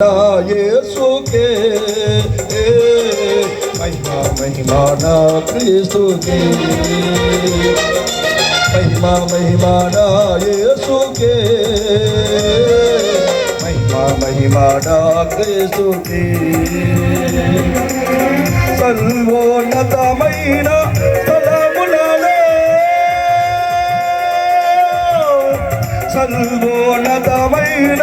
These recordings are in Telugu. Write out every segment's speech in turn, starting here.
యేసుకే మహిమా మహిమా నా క్రీస్తుకే మహిమా మహిమా నా యేసుకే మహిమా మహిమా నా క్రీస్తుకే సర్వోన్నతమైన స్థలములలో సర్వోన్నతమైన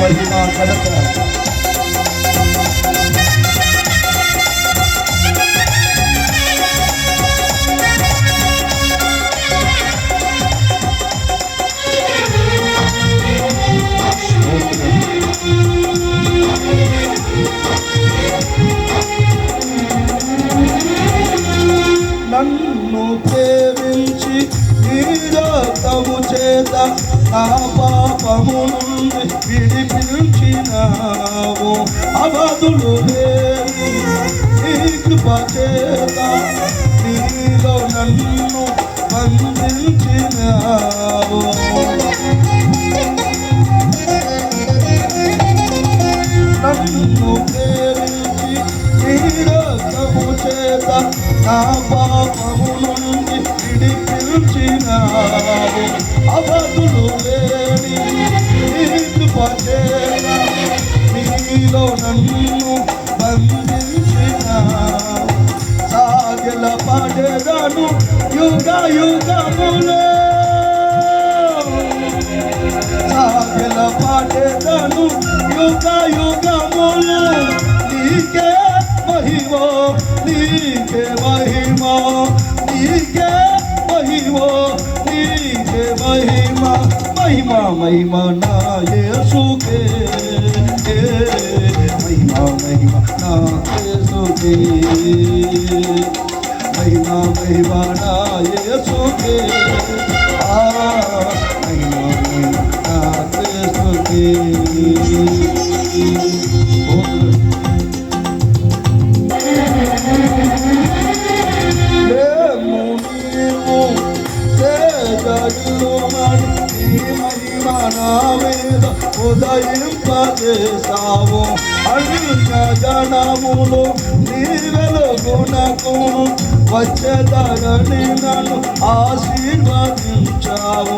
మహిమ కడత నన్ను ప్రేమించి నీరతము చేత నా పాపము నుండి విడిపించినావు అవధులు నీ కృప చేత నీలో నన్ను బంధించినావు నన్ను ప్రేమించి నీరతము చేత నా పాపము నుండి విడిపించినావు. అవధులు సాగల పడేదాను యుగ యుగములే సాగల పాటేదను యుగ యుగములు నీకే మహిమో నీకే మహిమో నీకే మహిమో నీకే మహిమ మహిమ మహిమ నా দিবানায় সুখে আ সুখে మీద ఉదయింపజేసావు అన్య జనములు నీ వెలుగునకు వచ్చేదరని నన్ను ఆశీర్వదించావు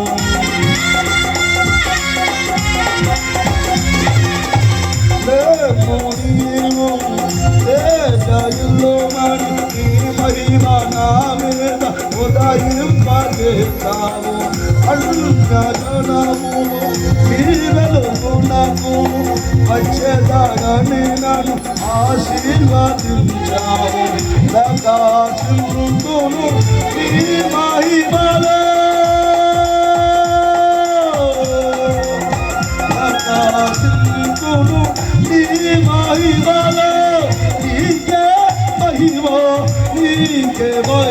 లేము నీవు సేదరుమని నీ మహిమ నా మీద ఉదయింపజేసావు అన్య జనములు నీ నాకు వచ్చేదరని నన్ను ఆశీర్వాదించావు. ప్రకాశించును నీ మహిమలో. ప్రకాశించును నీ మహిమలో. నీకే మహిమ నీకే మహిమ